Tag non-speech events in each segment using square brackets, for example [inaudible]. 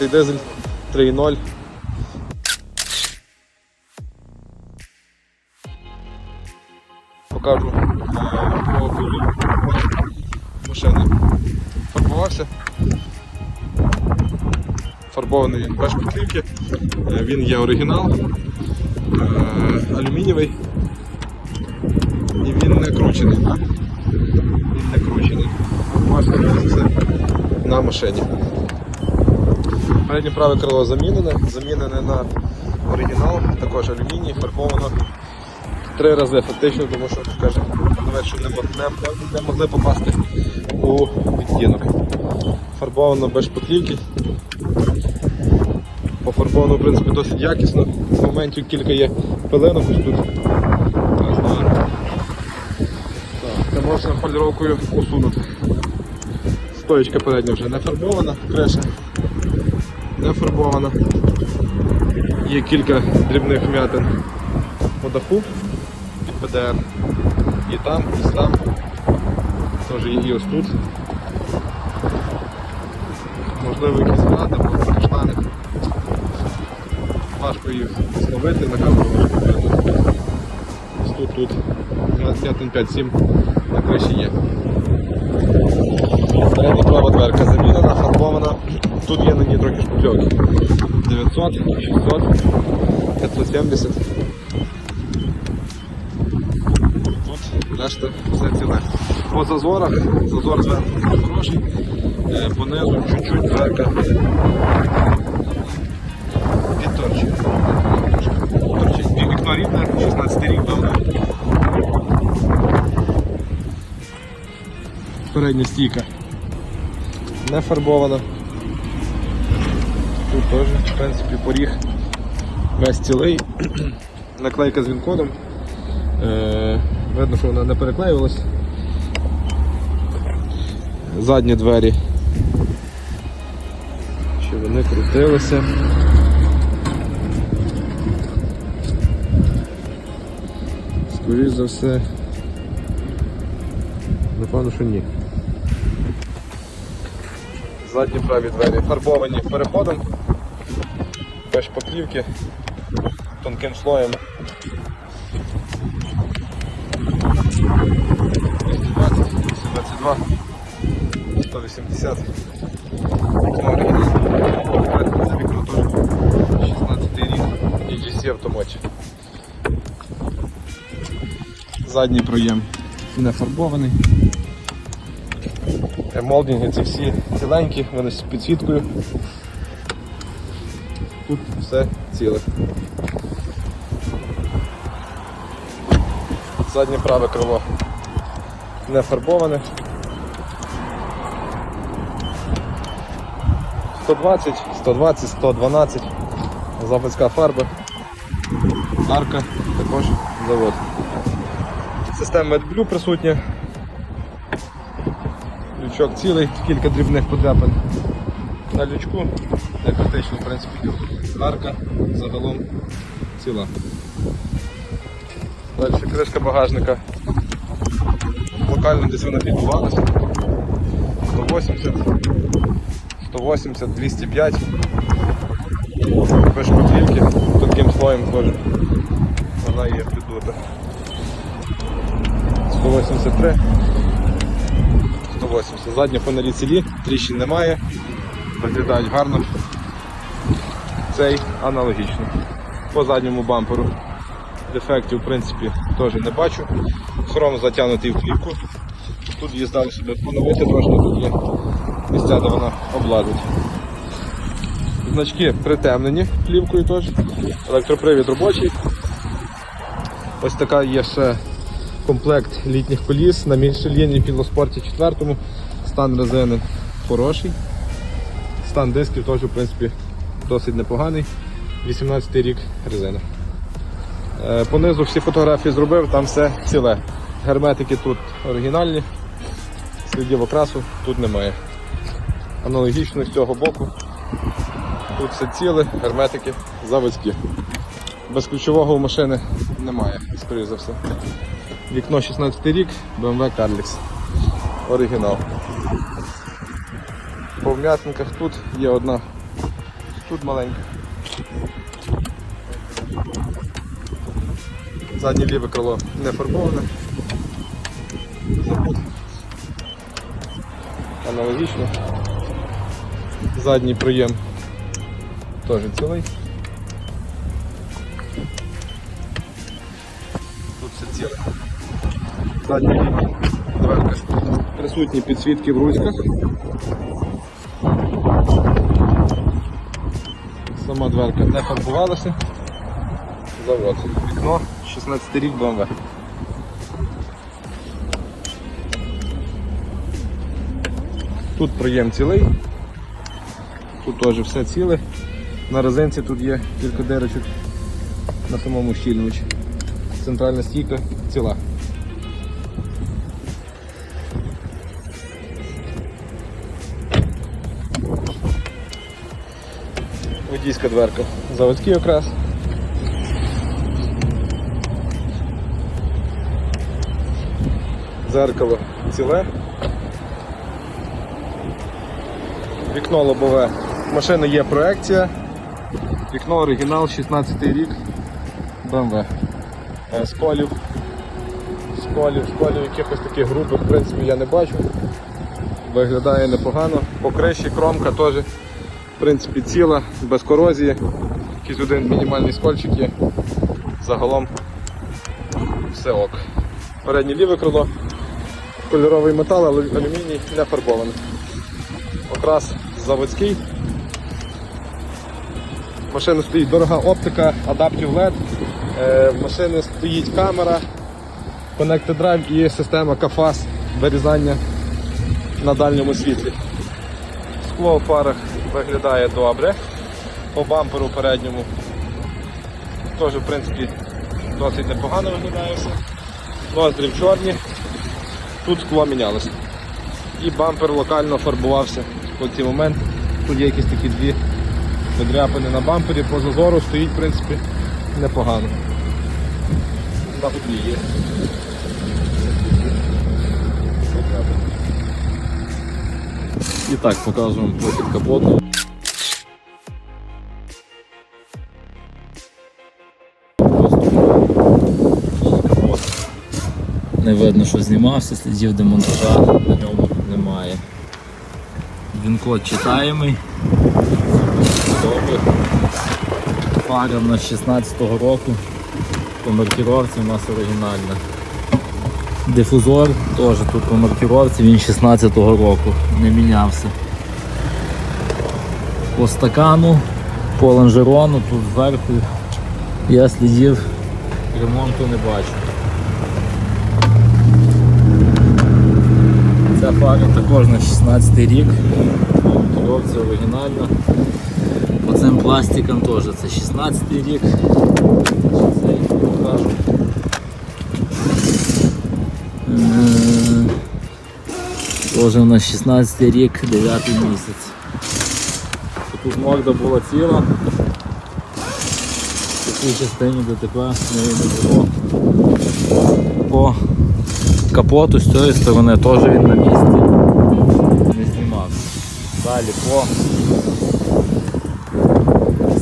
110 дизель 3.0. Покажу машини. Фарбувався. Фарбований він без шпаклівки. Е, Він є оригінал, е, алюмінієвий. І він не кручений. Він не кручений. Все на машині. Переднє праве крило замінене, замінене на оригінал, також алюміній, фарбовано три рази фактично, тому що скажімо, що не, не, не могли попасти у відтінок. Фарбовано без шпаклівки. Пофарбовано в принципі досить якісно. В моменті кілька є пилинок ось тут. Це можна поліровкою усунути. Стоєчка передня вже не фарбована, креша не фарбована. Є кілька дрібних вмятин по даху під ПДР. І там, і там. Теж є і ось тут. Можливо якісь грати, або каштани. Важко їх зловити на камеру. важко видно. Ось тут, тут 5-7 на криші є. Передня права дверка замінена, фарбована. Тут є на ній трохи шпакльовки. 900, 600, 570. Тут решта все ціле. По зазорах, зазор зверху хороший, е, понизу чуть-чуть дверка. Торчить. Вікно рівне, 16 рік давно. Передня стійка не фарбована. Тут теж, в принципі, поріг весь цілий. Наклейка з він-кодом. Е, видно, що вона не переклеювалась. Задні двері. Що вони крутилися. Скоріше за все. Напевно, що ні. Задні праві двері фарбовані переходом, без шпаклівки, тонким слоєм. 220, 222, 180. Вікно. Це вікно теж 16 рік і GC автоматі. Задній проєм не фарбований. Е, Молдинги ці всі ціленькі, вони з підсвіткою. Все ціле. Заднє праве крило не фарбоване. 120, 120, 112, заводська фарба, арка, також завод. Система AdBlue присутня. Лючок цілий, кілька дрібних подряпин на лючку, не критично, в принципі. Арка загалом ціла. Далі кришка багажника. Локально десь вона підбувалася. 180, 180, 205. Без шпаклівки, тонким слоєм теж. Вона є піддута. 183. 180. Задні фонарі цілі, тріщин немає, виглядають гарно. Цей аналогічно. По задньому бамперу дефектів в принципі теж не бачу. Хром затягнутий в плівку. Тут її здали себе поновити трошки, тут є місця, де вона обладить. Значки притемнені плівкою теж. Електропривід робочий. Ось така є ще комплект літніх коліс на Мішеліні Пілоспорті 4 Стан резини хороший. Стан дисків теж в принципі досить непоганий. 18 рік резина. Е, Понизу всі фотографії зробив, там все ціле. Герметики тут оригінальні, слідів окрасу тут немає. Аналогічно з цього боку. Тут все ціле, герметики заводські. Безключового у машини немає, скоріш за все. Вікно 16 рік, BMW Carlix. Оригінал. Вм'ятинках тут є одна Тут маленька. Заднє ліве крило не фарбоване. Аналогічно. Задній проєм теж цілий. Тут все ціле. Задній дверка. Присутні підсвітки в ручках. Сама дверка не фарбувалася. Завод. Вікно 16 рік BMW. Тут проєм цілий. Тут теж все ціле. На резинці тут є кілька дирочок на самому щільничі. Центральна стійка ціла. Водійська дверка. Заводський окрас. Зеркало ціле. Вікно лобове. В машини є проекція. Вікно оригінал, 16 рік. BMW. Е, Сколів. Сколів, сколів якихось таких грубих, в принципі, я не бачу. Виглядає непогано. По криші кромка теж в принципі ціла, без корозії. Якийсь один мінімальний скольчик є. Загалом все ок. Переднє ліве крило, кольоровий метал, алюміній не фарбований. Окрас заводський. В машини стоїть дорога оптика, адаптів LED. Е, В машини стоїть камера, Connected Drive і система CAFAS вирізання на дальньому світлі. Скло в фарах виглядає добре. По бамперу передньому теж в принципі досить непогано виглядає все. Ноздрі чорні. Тут скло мінялося. І бампер локально фарбувався в цей момент. Тут є якісь такі дві подряпини на бампері, по зазору стоїть в принципі непогано. На гудлі є. І так показуємо профіль капоту. Не видно, що знімався, слідів демонтажа на ньому немає. Він код читаємий. Добре. Фара в нас 16-го року. По маркіровці у нас оригінальна. Дифузор теж тут по маркіровці, він 16-го року, не мінявся. По стакану, по лонжерону, тут зверху я слідів ремонту не бачу. Ця фара також на 16 рік, маркіровці оригінальна. По цим пластикам теж це 16 рік. Тоже у нас 16 рік, 9 місяць. Тут морда була ціла. В цій частині ДТП не було. По капоту з цієї сторони теж він на місці. Не знімав. Далі по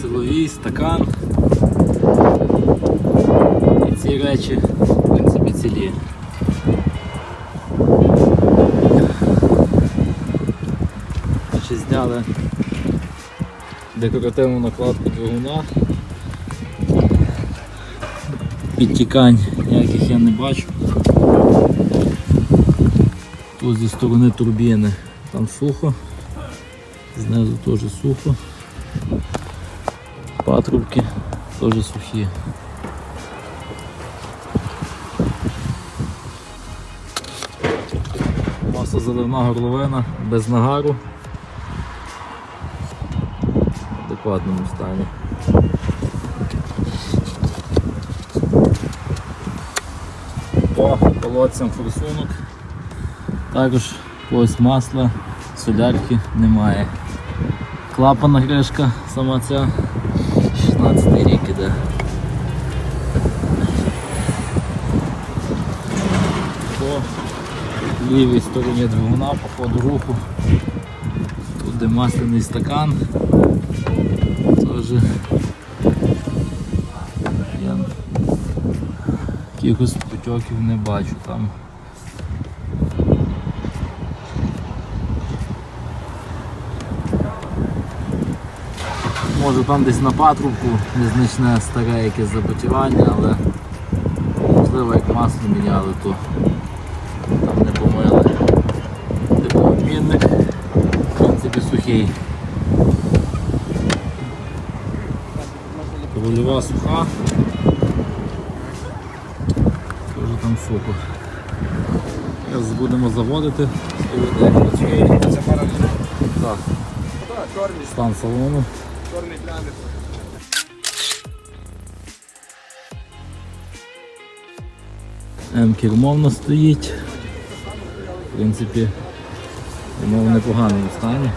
силовій стакан. І ці речі Зняли декоративну накладку двигуна. Підтікань ніяких я не бачу. Тут зі сторони турбіни там сухо, знизу теж сухо. Патрубки теж сухі. Масозаливна горловина без нагару. В адекватному стані. По колодцям форсунок. Також ось масла, солярки немає. Клапана гришка сама ця 16 рік іде. По лівій стороні двигуна по ходу руху. Тут де масляний стакан. Теж я якихось потьоків не бачу там. Може там десь на патрубку незначне старе якесь запотівання, але можливо як масло міняли, то там не помили. Типу обмінник, в принципі, сухий. Рульова суха. Теж там супер. Зараз будемо заводити. Так, стан салону. чорний глянець. М кермовно стоїть. В принципі, воно в непоганому стані.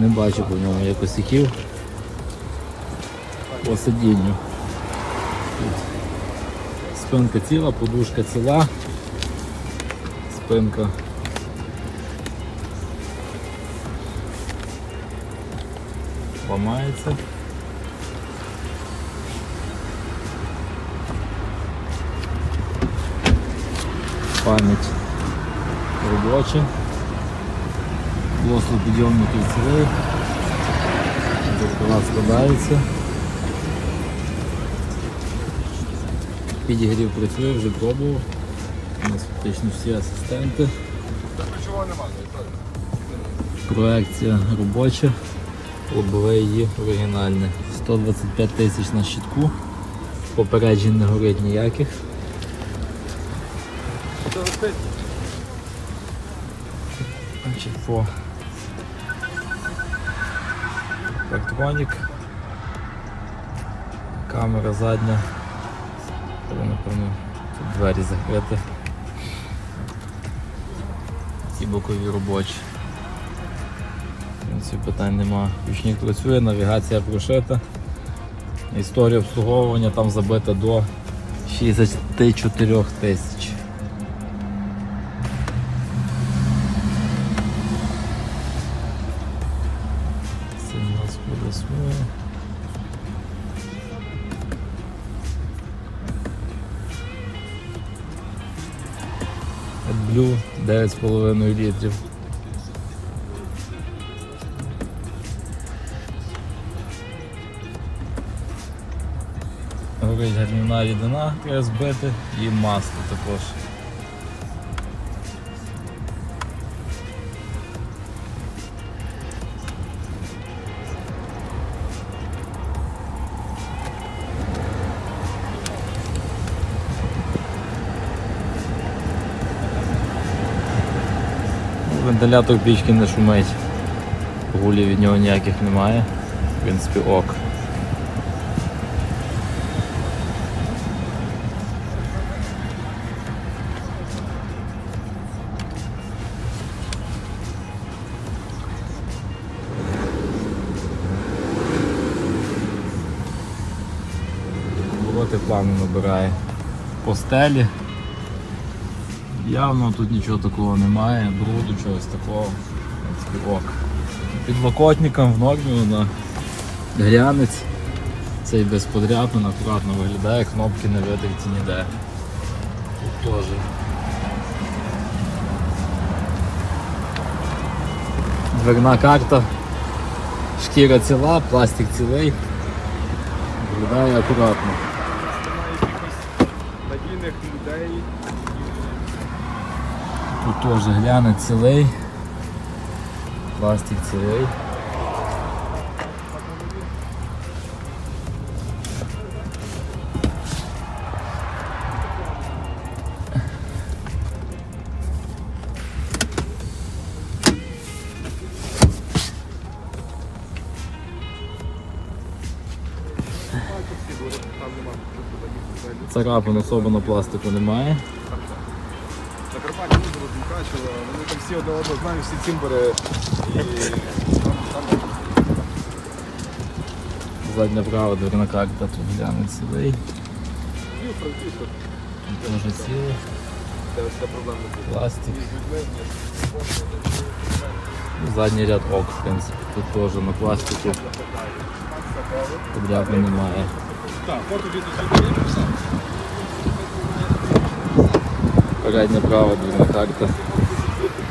Не бачу по ньому є косяків. По сидінню. Спинка ціла, подушка ціла. Спинка. Ламається. пам'ять робоча. Плоско підйомників цілий. Зеркала складаються. Підігрів працює, вже пробував. У нас фактично всі асистенти. Проекція робоча, лобове її оригінальне. 125 тисяч на щитку. Попереджень не горить ніяких. Значить, по Парктронік. Камера задня. Але, напевно, тут двері закриті. Ці бокові робочі. Принципі, питань нема. Ключник працює, навігація прошита. Історія обслуговування там забита до 64 тисяч. Своє. AdBlue 9,5 літрів. Горить гарнівна рідина, збити і масло також. Вентилятор пічки не шумить. Гулів від нього ніяких немає. В принципі, ок. Вороти плану набирає по стелі. Явно тут нічого такого немає, бруду, чогось такого. Ок. Підлокотником в нормі вона глянець. Цей без подряпин акуратно виглядає, кнопки не видерті ніде. Тут теж. Дверна карта. Шкіра ціла, пластик цілий. Виглядає акуратно. Надійних людей. Тут теж глянець цілий. Пластик цілий. Царапин особо на пластику немає. Карпаті дуже розмукачило, вони там всі одне одного знають, всі цимбери. І там, там Задня права дверна карта тут глянець цілий. Львів, Франківськ, Теж цілий. де, де проблем не буде. Пластик. Задній ряд ок, в принципі. Тут теж на пластику подряпин немає. Так, фото відео все. Передня права двійна карта.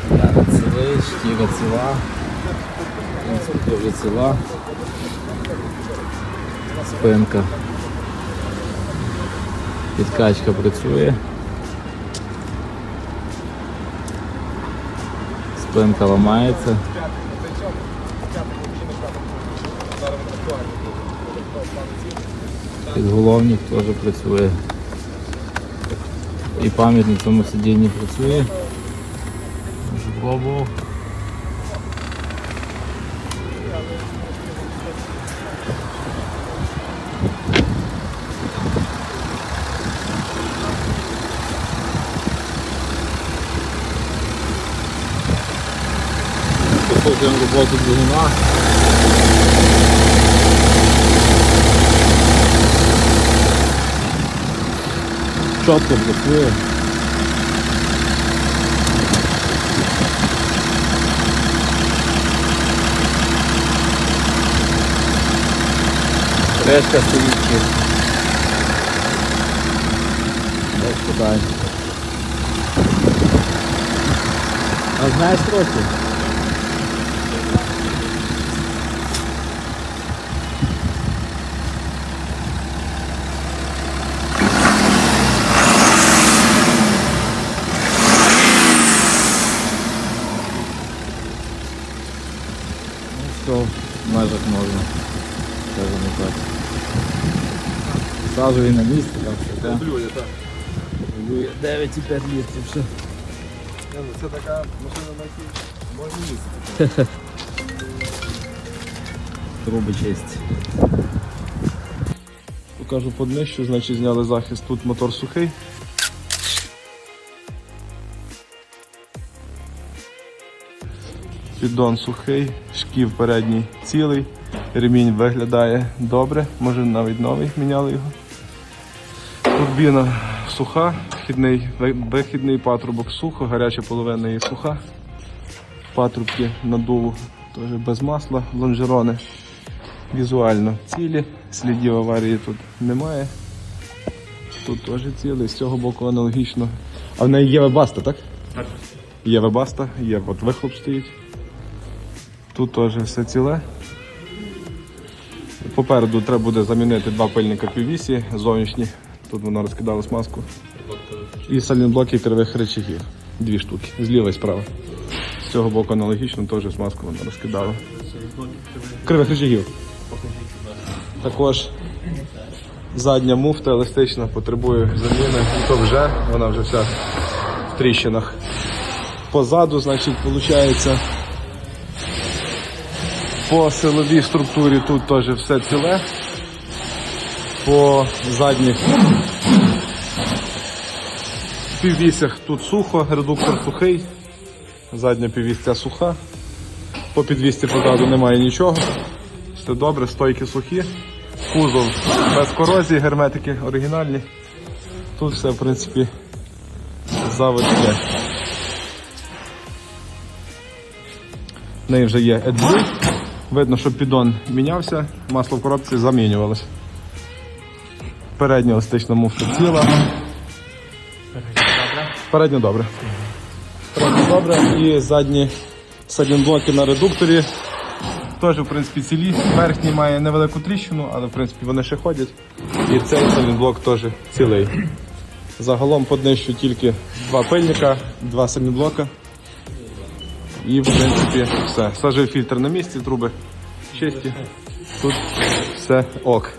Так, Цілий, шкіра ціла. В ціла. Спинка. Підкачка працює. Спинка ламається. Підголовник теж працює. І пам'ять на цьому сидінні працює. Вже пробував. Послухаємо роботу двигуна. Чітко працює. Решка стоїть чисто. Без питань. А знаєш трохи? Все, в межах можна. Скажемо так. Сразу і на місці, там все так. 9,5 літрів. Ну, Це така машина, на якій можна їздити. [laughs] Труби чисті. Покажу по днищу, значить зняли захист. Тут мотор сухий. Піддон сухий, шків передній цілий, ремінь виглядає добре, може навіть новий міняли його. Турбіна суха, вхідний, вихідний патрубок сухо, гаряча половина її суха. Патрубки надуву теж без масла, лонжерони візуально цілі, слідів аварії тут немає. Тут теж цілий, з цього боку аналогічно. А в неї є вебаста, так? Так. Є вебаста, є от вихлоп стоїть. Тут теж все ціле. Попереду треба буде замінити два пильника піввісі зовнішні. Тут воно розкидало смазку. І сальні кривих речагів. Дві штуки. Зліва і справа. З цього боку аналогічно теж смазку воно розкидало. Кривих речагів. Також задня муфта еластична потребує заміни. І то вже, вона вже вся в тріщинах. Позаду, значить, виходить, по силовій структурі тут теж все ціле. По задніх піввісях тут сухо, редуктор сухий, задня піввісця суха. По підвісці позаду немає нічого. Все добре, стойки сухі. Кузов без корозії, герметики оригінальні. Тут все, в принципі, заводське. В неї вже є AdBlue. Видно, що піддон мінявся, масло в коробці замінювалось. Передня еластична муфта ціла. Передня добре. Передня добре. І задні садінблоки на редукторі. Теж, в принципі, цілі. Верхній має невелику тріщину, але в принципі вони ще ходять. І цей сальнблок теж цілий. Загалом по днищу тільки два пильника, два сальніблока. І в принципі все. Сажив фільтр на місці, труби чисті. Тут все ок.